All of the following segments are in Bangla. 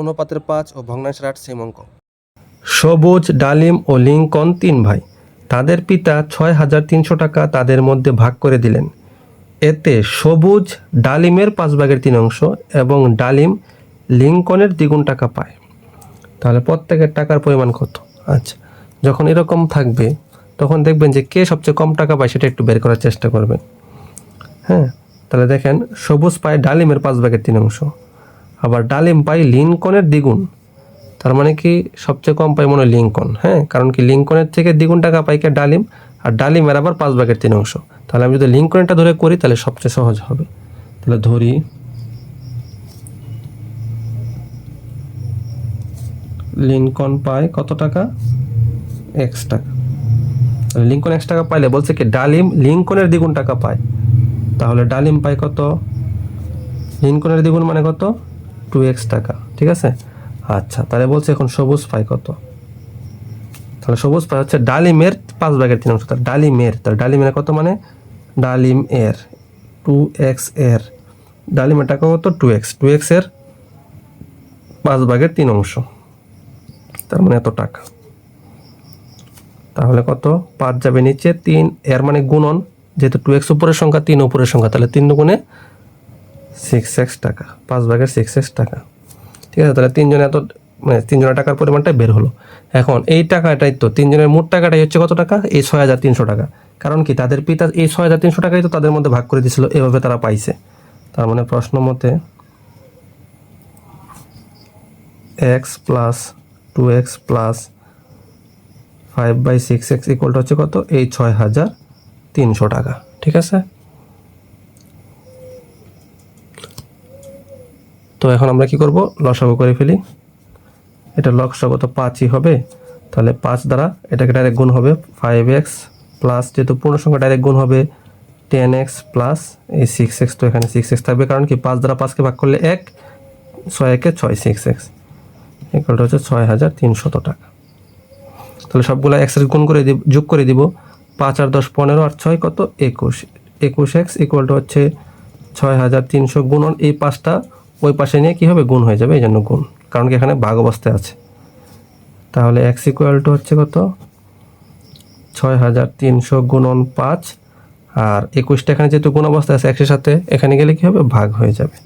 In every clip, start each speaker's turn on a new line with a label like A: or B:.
A: অনুপাতের পাঁচ ও ভগ্নাংশের আট সেম সবুজ, ডালিম ও লিঙ্কন তিন ভাই, তাদের পিতা ছয় হাজার তিনশো টাকা তাদের মধ্যে ভাগ করে দিলেন। এতে সবুজ, ডালিমের পাঁচ ভাগের তিন অংশ এবং ডালিম লিঙ্কনের দ্বিগুণ টাকা পায়। তাহলে প্রত্যেকের টাকার পরিমাণ কত? আচ্ছা যখন এরকম থাকবে, তখন দেখবেন যে কে সবচেয়ে কম টাকা পায় সেটা একটু বের করার চেষ্টা করবেন। হ্যাঁ তাহলে দেখেন, সবুজ পায় ডালিমের পাঁচ ভাগের তিন অংশ। আবার ডালিম পাই লিঙ্কনের দ্বিগুণ। তার মানে কি সবচেয়ে কম পাই মনে হয় লিঙ্কন হ্যাঁ? কারণ কি লিঙ্কনের থেকে দ্বিগুণ টাকা পাই কে ডালিম, আর ডালিমের আবার পাঁচ ভাগের তিন অংশ। তাহলে আমি যদি লিঙ্কনেরটা ধরে করি, তাহলে সবচেয়ে সহজ হবে। তাহলে ধরি লিঙ্কন পায় কত টাকা? এক্স টাকা। লিঙ্কন এক্স টাকা পাইলে বলছে কি, ডালিম লিঙ্কনের দ্বিগুণ টাকা পায়। তাহলে ডালিম পায় কত? লিঙ্কনের দ্বিগুণ মানে কত? টু এক্স টাকা, ঠিক আছে? আচ্ছা তাহলে বলছে এখন সবুজ পাই কত? তাহলে সবুজ পাই হচ্ছে ডালিমের পাঁচ ভাগের তিন অংশ, তাহলে ডালিমের তাহলে ডালিমের কত মানে? ডালিম এর টু এক্সের। ডালিমের টাকা কত? টু এক্স টু এক্সের পাঁচ ভাগের তিন অংশ। তার মানে এত টাকা। তাহলে কত? পাঁচ যাবে নিচে তিন, এর মানে গুণন, যেহেতু টু এক্স উপরের সংখ্যা, তিন উপরের সংখ্যা, তাহলে তিন গুণে সিক্স এক্স টাকা, পাঁচ ভাগের সিক্স এক্স টাকা। ঠিক আছে, তাহলে তিনজনে এত মানে তিনজনের টাকার পরিমাণটা বের হলো। এখন এই টাকাটাই তো, তিনজনের মোট টাকাটাই হচ্ছে কত টাকা? এই ছয় হাজার তিনশো টাকা। কারণ কি, তাদের পিতা, এই ছয় হাজার তিনশো টাকাই তো তাদের মধ্যে ভাগ করে দিয়েছিল, এভাবে তারা পাইছে। তার মানে প্রশ্ন মতে X plus two X plus five by six X ইকুয়ালটা হচ্ছে কত? এই ছয় হাজার তিনশো টাকা। ঠিক আছে? তো এখন আমরা কি করব? লসাগু করে ফেলি। এটা লসাগু তো পাঁচই হবে। তাহলে পাঁচ দ্বারা এটাকে ডাইরেক্ট গুণ হবে ফাইভ এক্স প্লাস যেহেতু পূর্ণ সংখ্যা ডাইরেক্ট গুণ হবে টেন এক্স প্লাস এই সিক্স এক্স তো এখানে সিক্স এক্স থাকবে। কারণ কি পাঁচ দ্বারা পাঁচকে ভাগ করলে এক ছয় একে ছয় সিক্স এক্স ইকুয়ালটা হচ্ছে ছয় হাজার তিনশত টাকা। তাহলে সবগুলো এক্সের গুণ করে দিব, যোগ করে দিব। পাঁচ আর দশ পনেরো আর ছয় কত? একুশ। একুশ এক্স ইকুয়ালটা হচ্ছে ছয় হাজার তিনশো গুণন এই পাঁচটা ওই পাশে নিয়ে কী হবে? গুণ হয়ে যাবে এই জন্য গুণ। কারণ কি এখানে ভাগ অবস্থায় আছে। তাহলে এক্স ইকুয়াল টু হচ্ছে কত? ছয় হাজার তিনশো গুণন পাঁচ। আর একুশটা এখানে যেহেতু গুণ অবস্থায় আছে এক্সের সাথে এখানে গেলে কী হবে? ভাগ হয়ে যাবে।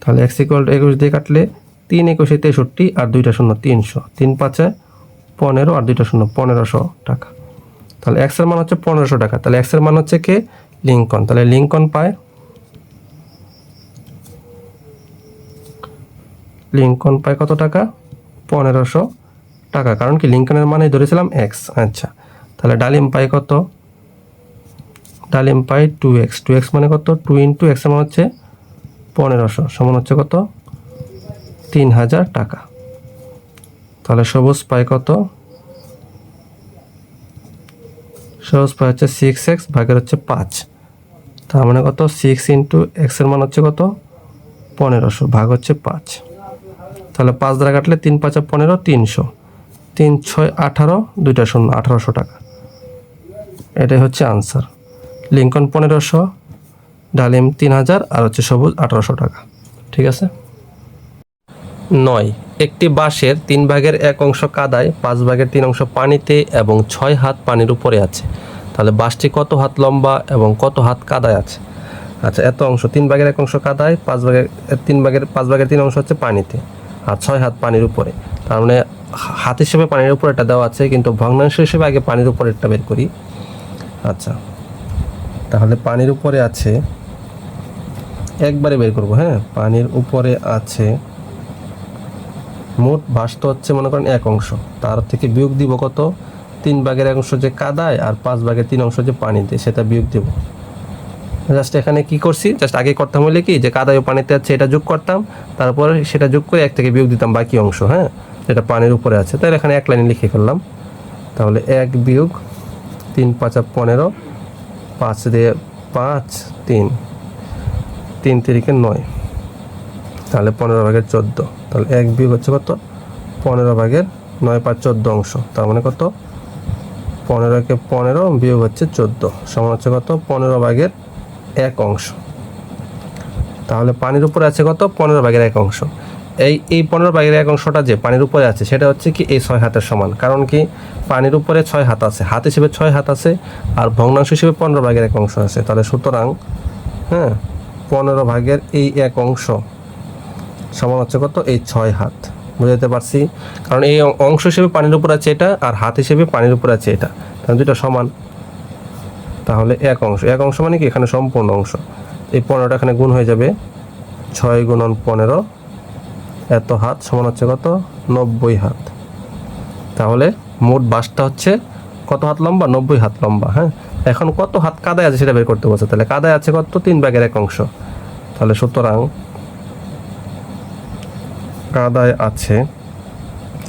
A: তাহলে এক্স ইকুয়াল টু একুশ দিয়ে কাটলে তিন একুশে তেষট্টি আর দুইটা শূন্য তিনশো। তিন পাঁচে পনেরো আর দুইটা শূন্য পনেরোশো টাকা। তাহলে এক্সের মান হচ্ছে পনেরোশো টাকা। তাহলে এক্সের মান হচ্ছে কে? লিঙ্কন তাহলে লিঙ্কন পায় লিঙ্কন পায় কত টাকা? পনেরোশো টাকা। কারণ কি, লিঙ্কনের মানে ধরেছিলাম এক্স আচ্ছা তাহলে ডালিম পাই কত? ডালিম পাই টু এক্স টু এক্স মানে কত? টু ইন্টু এক্স মানে হচ্ছে পনেরোশো। সমান হচ্ছে কত? তিন হাজার টাকা। তাহলে সবুজ পাই কত? সবুজ পাই হচ্ছে সিক্স এক্স ভাগের হচ্ছে পাঁচ। তার মানে কত? সিক্স ইন্টু এক্সের মান হচ্ছে কত? পনেরোশো, ভাগ হচ্ছে পাঁচ। তাহলে পাঁচ দ্বারা কাটলে তিন পাঁচা পনেরো, তিনশো। তিন, ছয়, আঠারো, দুইটা শূন্য, আঠারোশো টাকা। এটাই হচ্ছে আনসার লিঙ্কন পনেরোশো, ডালিম তিন হাজার আর হচ্ছে সবুজ আঠারোশো টাকা। ঠিক আছে? নয়, একটি বাঁশের তিন ভাগের এক অংশ কাদায়, পাঁচ ভাগের তিন অংশ পানিতে এবং ছয় হাত পানির উপরে আছে। তাহলে বাঁশটি কত হাত লম্বা এবং কত হাত কাদায় আছে? আচ্ছা এত অংশ, তিন ভাগের এক অংশ কাদায়, পাঁচ ভাগের, তিন ভাগের, পাঁচ ভাগের তিন অংশ হচ্ছে পানিতে। আর ছয় হাত পানির উপরে। তার মানে হাত হিসেবে পানির উপরে এটা দেওয়া আছে, কিন্তু ভগ্নাংশ হিসেবে আগে পানির উপরে একটা বের করি। আচ্ছা তাহলে পানির উপরে আছে, একবারে বের করব হ্যাঁ? পানির উপরে আছে, মোট ভাস তো হচ্ছে মনে করেন এক অংশ। তার থেকে বিয়োগ দিব কত? তিন ভাগের এক অংশ যে কাদায় আর পাঁচ ভাগের তিন অংশ যে পানিতে, সেটা বিয়োগ দেব। জাস্ট এখানে কি করছি? জাস্ট আগে করতাম হলে কি? যে কাদায় ও পানিতে আছে, এটা যোগ করতাম। তারপর সেটা যোগ করে এক থেকে বিয়োগ দিতাম বাকি অংশ হ্যাঁ? যেটা পানির উপরে আছে। তাহলে এখানে এক লাইনে লিখে ফেললাম। তাহলে এক বিয়োগ তিন পাঁচা পনেরো, পাঁচ দিয়ে পাঁচ, তিন। তিন তিরিকে নয়। তাহলে পনেরো ভাগের চোদ্দ। তাহলে এক বিয়োগ হচ্ছে কত? পনেরো ভাগের নয় পাঁচ চোদ্দ অংশ। তার মানে কত? পনেরোকে পনেরো বিয়োগ হচ্ছে চোদ্দ। সমান হচ্ছে কত? পনেরো ভাগের এক অংশ। তাহলে পানির উপরে আছে কত? পনেরো ভাগের এক অংশ। এই এই পনেরো ভাগের এক অংশটা যে পানির উপরে আছে, সেটা হচ্ছে কি এই ছয় হাতের সমান। কারণ কি? পানির উপরে ছয় হাত আছে। হাত হিসেবে ছয় হাত আছে আর ভগ্নাংশ হিসেবে পনেরো ভাগের এক অংশ আছে। তাহলে সুতরাং হ্যাঁ পনেরো ভাগের এই এক অংশ সমান হচ্ছে কত? এই ছয় হাত। বুঝাতে পারছি? কারণ এই অংশ হিসেবে পানির উপর আছে এটা আর হাত হিসেবে পানির উপর আছে এটা। তাহলে দুটো সমান। তাহলে এক অংশ। এক অংশ মানে কি? এখানে সম্পূর্ণ অংশ। এই পনেরোটা এখানে গুণ হয়ে যাবে ছয় গুণন পনেরো। এত হাত সমান হচ্ছে কত? নব্বই হাত। তাহলে মোট বাসটা হচ্ছে কত হাত লম্বা? নব্বই হাত লম্বা হ্যাঁ? এখন কত হাত কাদায় আছে সেটা বের করতে বলছে। তাহলে কাদায় আছে কত? তিন ব্যাগের এক অংশ। তাহলে সুতরাং কাদায় আছে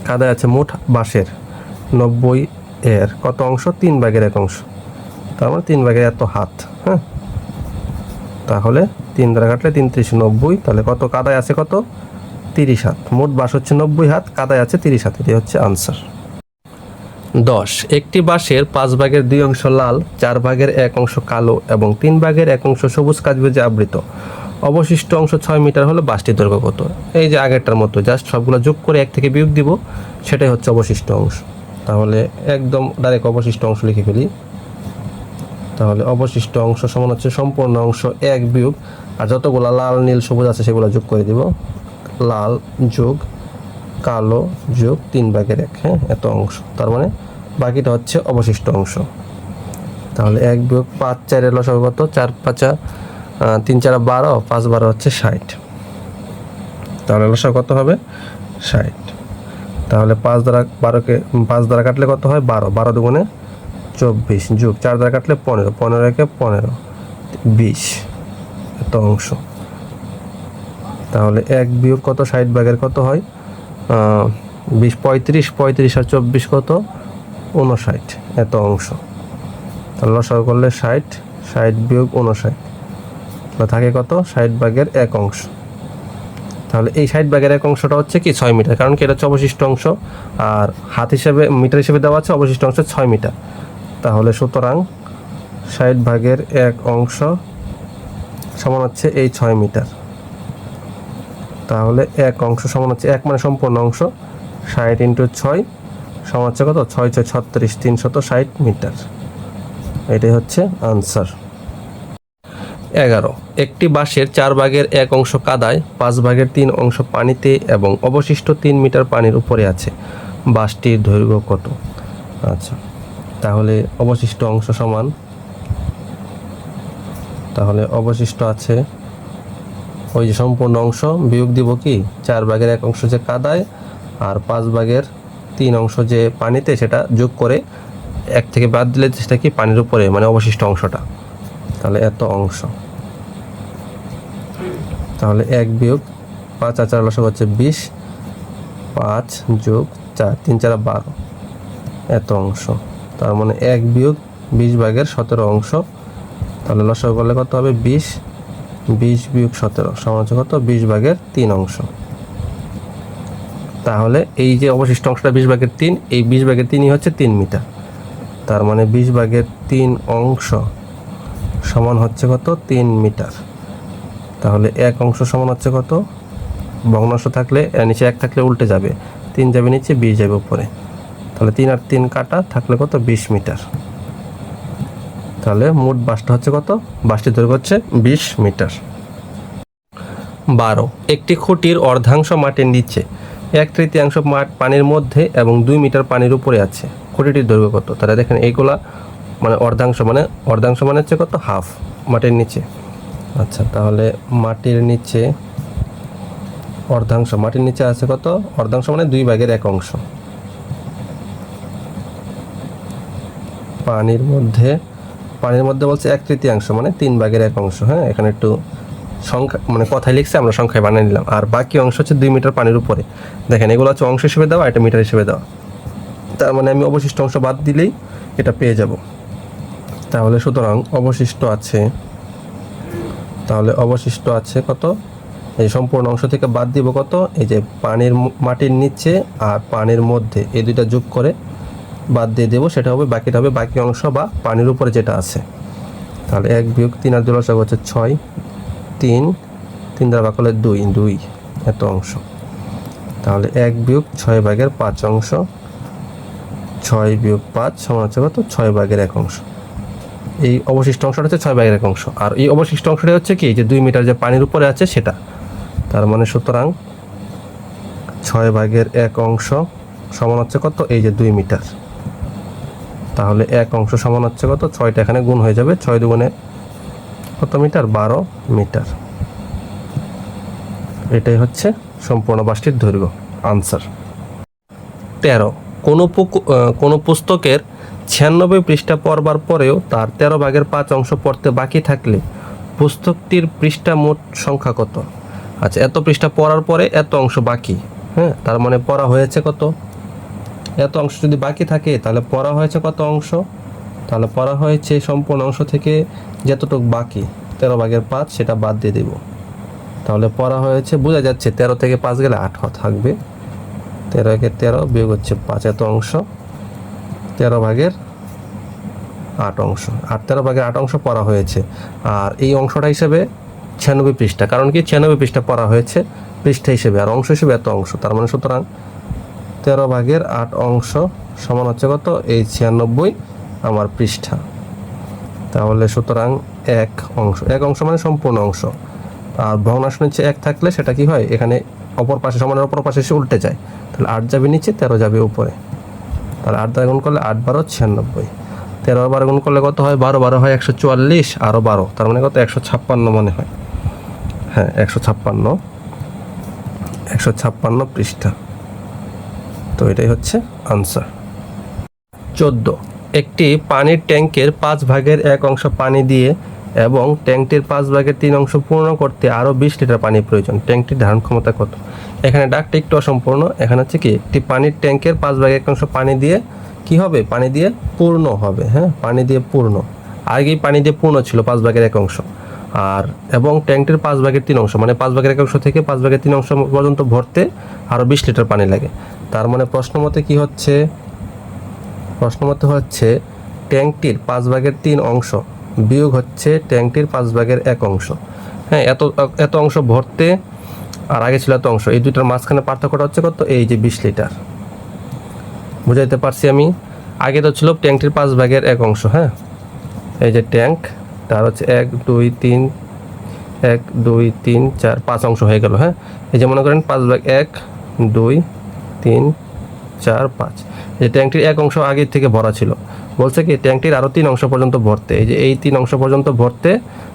A: কাদায় আছে মোট বাঁশের। নব্বই এর কত অংশ? তিন ভাগের এক অংশ। তার তিন ভাগের এত হাত হ্যাঁ? তাহলে তিন দ্বারা কাটলে তিন ত্রিশ নব্বই, তাহলে কত? কাদায় আছে কত? তিরিশ হাত। মোট বাঁশ হচ্ছে নব্বই হাত, কাদায় আছে তিরিশ হাত। এটি হচ্ছে আনসার দশ, একটি বাঁশের পাঁচ ভাগের দুই অংশ লাল, চার ভাগের এক অংশ কালো এবং তিন ভাগের এক অংশ সবুজ কাজবেজে আবৃত। অবশিষ্ট অংশ ছয় মিটার হলে বাসটির দৈর্ঘ্য কত? এই যে আগেরটার মতো জাস্ট সবগুলো যোগ করে এক থেকে বিয়োগ দিব, সেটাই হচ্ছে অবশিষ্ট অংশ। তাহলে একদম ডাইরেক্ট অবশিষ্ট অংশ লিখে ফেলি। তাহলে অবশিষ্ট অংশ সমান হচ্ছে সম্পূর্ণ অংশ এক বিয়োগ। আর যতগুলো লাল, নীল, সবুজ আছে সেগুলো যোগ করে দিব। লাল যোগ, কালো যোগ তিন ভাগের এক হ্যাঁ এত অংশ। তার মানে বাকিটা হচ্ছে অবশিষ্ট অংশ। তাহলে এক বিয়োগ পাঁচ চারের লসাগু কত? চার পাঁচা তিন চার বারো, পাঁচ বারো হচ্ছে ষাট। তাহলে লসাগু কত হবে? ষাট। তাহলে পাঁচ দ্বারা বারোকে, পাঁচ দ্বারা কাটলে কত হয়? বারো। বারো দুগুণে চব্বিশ যোগ চার দ্বারা কাটলে পনেরো পনেরো একে পনেরো, বিশ, এত অংশ। তাহলে এক বিয়োগ কত? ষাট ভাগের কত হয়? বিশ, পঁয়ত্রিশ পঁয়ত্রিশ আর চব্বিশ কত? উনষাট এত অংশ। তাহলে লসাগু করলে ষাট ষাট বিয়োগ উনষাট তাহলে থাকে কত? ষাট ভাগের এক অংশ। তাহলে এই ষাট ভাগের এক অংশটা হচ্ছে কি? ছয় মিটার। কারণ কি? এটা হচ্ছে অবশিষ্ট অংশ। আর হাত হিসেবে, মিটার হিসেবে দেওয়া আছে অবশিষ্ট অংশ ছয় মিটার। তাহলে সুতরাং ষাট ভাগের এক অংশ সমান হচ্ছে এই ছয় মিটার। তাহলে এক অংশ সমান হচ্ছে এক মানে সম্পূর্ণ অংশ, ষাট ইন্টু ছয় সমান হচ্ছে কত? ছয় ছয় ছত্রিশ তিনশত ষাট মিটার। এটাই হচ্ছে আনসার। এগারো, একটি বাঁশের চার ভাগের এক অংশ কাদায়, পাঁচ ভাগের তিন অংশ পানিতে এবং অবশিষ্ট তিন মিটার পানির উপরে আছে। বাসটির দৈর্ঘ্য কত? আচ্ছা। তাহলে অবশিষ্ট অংশ সমান। তাহলে অবশিষ্ট আছে ওই যে সম্পূর্ণ অংশ, বিয়োগ দিব কি? চার ভাগের এক অংশ যে কাদায় আর পাঁচ ভাগের তিন অংশ যে পানিতে, সেটা যোগ করে এক থেকে বাদ দিলে সেটা কি? পানির উপরে মানে অবশিষ্ট অংশটা। তাহলে এত অংশ। তাহলে এক বিয়োগ পাঁচ আর চার লসক হচ্ছে বিশ। পাঁচ যোগ চার, তিন চার বারো। এত অংশ। তার মানে এক বিয়োগ বিশ ভাগের সতেরো অংশ। তাহলে লসক করলে কত হবে? বিশ। বিশ বিয়োগ সতেরো সমান কত? বিশ ভাগের তিন অংশ। তাহলে এই যে অবশিষ্ট অংশটা বিশ ভাগের তিন, এই বিশ ভাগের তিনই হচ্ছে তিন মিটার। তার মানে বিশ ভাগের তিন অংশ সমান হচ্ছে কত? তিন মিটার। তাহলে এক অংশ সমান হচ্ছে কত? ভগ্নাংশ থাকলে, নিচে এক থাকলে উল্টে যাবে। তিন যাবে নিচে, বিশ যাবে উপরে। তাহলে তিন আর তিন কাটা থাকলে কত? বিশ মিটার। তাহলে মোট বাসটা হচ্ছে কত? বাসটির দৈর্ঘ্য হচ্ছে বিশ মিটার। বারো। একটি খুঁটির অর্ধাংশ মাটির নিচে। এক তৃতীয়াংশ মাঠ পানির মধ্যে এবং দুই মিটার পানির উপরে আছে। খুঁটিটির দৈর্ঘ্য কত? তাহলে দেখেন এইগুলা মানে অর্ধাংশ মানে অর্ধাংশ মানে হচ্ছে কত? হাফ মাটির নিচে। আচ্ছা তাহলে মাটির নিচে অর্ধাংশ, মাটির নিচে আছে কত? অর্ধাংশ মানে দুই ভাগের এক অংশ। পানির মধ্যে পানির মধ্যে বলছে এক তৃতীয়াংশ মানে তিন ভাগের এক অংশ হ্যাঁ? এখানে একটু সংখ্যা মানে কথায় লিখছে, আমরা সংখ্যায় বানিয়ে নিলাম। আর বাকি অংশ হচ্ছে দুই মিটার পানির উপরে। দেখেন, এগুলো হচ্ছে অংশ হিসেবে দেওয়া, এটা মিটার হিসেবে দেওয়া। তার মানে আমি অবশিষ্ট অংশ বাদ দিলেই এটা পেয়ে যাব। তাহলে সুতরাং অবশিষ্ট আছে, তাহলে অবশিষ্ট আছে কত? এই সম্পূর্ণ অংশ থেকে বাদ দিব কত? এই যে পানির মাটির নিচে আর পানির মধ্যে, এই দুইটা যোগ করে বাদ দিয়ে দেবো, সেটা হবে, বাকিটা হবে বাকি অংশ বা পানির উপরে যেটা আছে। তাহলে এক বিয়োগ তিন আর লসাগু হচ্ছে ছয়, তিন তিন দ্বারা বাকলে দুই দুই, এত অংশ। তাহলে এক বিয়োগ ছয় ভাগের পাঁচ অংশ, ছয় বিয়োগ পাঁচ সমান হচ্ছে কত? ছয় ভাগের এক অংশ। এই অবশিষ্ট অংশটা হচ্ছে ছয় ভাগের এক অংশ। আর এই অবশিষ্ট অংশটা হচ্ছে কি? যে দুই মিটার যে পানির উপরে আছে সেটা। তার মানে সুতরাং ছয় ভাগের এক অংশ সমান হচ্ছে কত? এই যে দুই মিটার। তাহলে এক অংশ সমান হচ্ছে কত? ছয়টা এখানে গুণ হয়ে যাবে। ছয় দুগুণে কত মিটার? বারো মিটার। এটাই হচ্ছে সম্পূর্ণ বাসটির দৈর্ঘ্য। আনসার তেরো। কোনো কোনো পুস্তকের ছিয়ানব্বই পৃষ্ঠা পড়বার পরেও তার তেরো ভাগের পাঁচ অংশ পড়তে বাকি থাকলে পুস্তকটির পৃষ্ঠা মোট সংখ্যা কত? আচ্ছা এত পৃষ্ঠা পড়ার পরে এত অংশ বাকি। হ্যাঁ তার মানে পড়া হয়েছে কত? এত অংশ যদি বাকি থাকে, তাহলে পড়া হয়েছে কত অংশ? তাহলে পড়া হয়েছে সম্পূর্ণ অংশ থেকে যতটুকু বাকি, তেরো ভাগের পাঁচ, সেটা বাদ দিয়ে দেব। তাহলে পড়া হয়েছে, বোঝা যাচ্ছে তেরো থেকে পাঁচ গেলে আট থাকবে। তেরো একে তেরো বিয়োগ হচ্ছে পাঁচ, এত অংশ। তেরো ভাগের আট অংশ। আট তেরো ভাগের আট অংশ পড়া হয়েছে। আর এই অংশটা হিসেবে ছিয়ানব্বই পৃষ্ঠা। কারণ কি? ছিয়ানব্বই পৃষ্ঠা পড়া হয়েছে পৃষ্ঠা হিসেবে। আর অংশ হিসেবে এত অংশ। তার মানে সুতরাং তেরো ভাগের আট অংশ সমান হচ্ছে কত? এই ছিয়ানব্বই আমার পৃষ্ঠা। তাহলে সুতরাং এক অংশ। এক অংশ মানে সম্পূর্ণ অংশ। আর ভগ্নাংশ নিচে এক থাকলে সেটা কি হয়? এখানে অপর পাশে সমানের অপর পাশে এসে উল্টে যায়। তাহলে আট যাবে নিচে, তেরো যাবে উপরে। তাহলে আট দ্বারা গুণ করলে আট বারো, ছিয়ানব্বই। তেরো বারো গুণ করলে কত হয়? বারো বারো হয় একশো চুয়াল্লিশ আরও বারো। তার মানে কত? একশো ছাপ্পান্ন মনে হয়। হ্যাঁ একশো ছাপ্পান্ন। একশো ছাপ্পান্ন পৃষ্ঠা। তো এটাই হচ্ছে আনসার চোদ্দ। একটি পানির ট্যাঙ্কের পাঁচ ভাগের এক অংশ পানি দিয়ে এবং ট্যাঙ্কটির পাঁচ ভাগের তিন অংশ পূর্ণ করতে আরও বিশ লিটার পানি প্রয়োজন। ট্যাঙ্কটির ধারণ ক্ষমতা কত? এখানে ডাকটা একটু অসম্পূর্ণ। এখানে হচ্ছে কি, একটি পানির ট্যাঙ্কের পাঁচ ভাগের এক অংশ পানি দিয়ে কি হবে? পানি দিয়ে পূর্ণ হবে হ্যাঁ? পানি দিয়ে পূর্ণ। আগেই পানি দিয়ে পূর্ণ ছিল পাঁচ ভাগের এক অংশ। আর, এবং ট্যাঙ্কটির পাঁচ ভাগের তিন অংশ মানে পাঁচ ভাগের এক অংশ থেকে পাঁচ ভাগের তিন অংশ পর্যন্ত ভরতে আরও বিশ লিটার পানি লাগে। তার মানে প্রশ্ন মতে কি হচ্ছে? প্রশ্ন মতে হচ্ছে ট্যাঙ্কটির পাঁচ ভাগের তিন অংশ বিয়োগ হচ্ছে ট্যাঙ্কটির পাঁচ ভাগের এক অংশ। হ্যাঁ এত এত অংশ ভরতে, আর আগে ছিল এত অংশ, এই দুইটার মাঝখানে পার্থক্যটা হচ্ছে কত? এই যে বিশ লিটার। বুঝাইতে পারছি আমি? আগে তো ছিল ট্যাঙ্কটির পাঁচ ভাগের এক অংশ হ্যাঁ? এই যে ট্যাঙ্ক তার হচ্ছে এক, দুই, তিন, এক, দুই, তিন, চার, পাঁচ অংশ হয়ে গেল হ্যাঁ? এই যে মনে করেন পাঁচ ভাগ এক, দুই, তিন, চার, পাঁচ। এই ট্যাঙ্কটির এক অংশ আগের থেকে ভরা ছিল। বলছে কি ট্যাঙ্কটির আরও তিন অংশ পর্যন্ত ভরতে। এই যে এই তিন অংশ পর্যন্ত ভরতে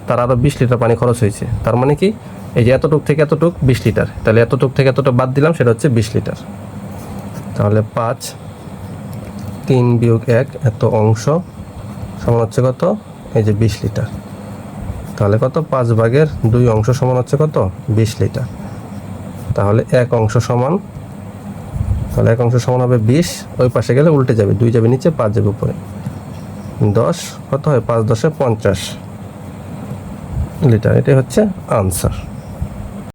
A: তার আরও বিশ লিটার পানি খরচ হয়েছে। তার মানে কি, এই যে এতটুক থেকে এতটুক বিশ লিটার। তাহলে এতটুক থেকে এতটুক বাদ দিলাম, সেটা হচ্ছে বিশ লিটার। তাহলে পাঁচ, তিন বিয়োগ এক, এত অংশ সমান হচ্ছে কত? এই যে বিশ লিটার। তাহলে কত? পাঁচ ভাগের দুই অংশ সমান হচ্ছে কত? বিশ লিটার। তাহলে এক অংশ সমান, তাহলে এক অংশ সমান হবে বিশ। ওই পাশে গেলে উল্টে যাবে, দুই যাবে নিচে, পাঁচ যাবে উপরে। দশ, কত হয়? পাঁচ দশে পঞ্চাশ লিটার। এটাই হচ্ছে আনসার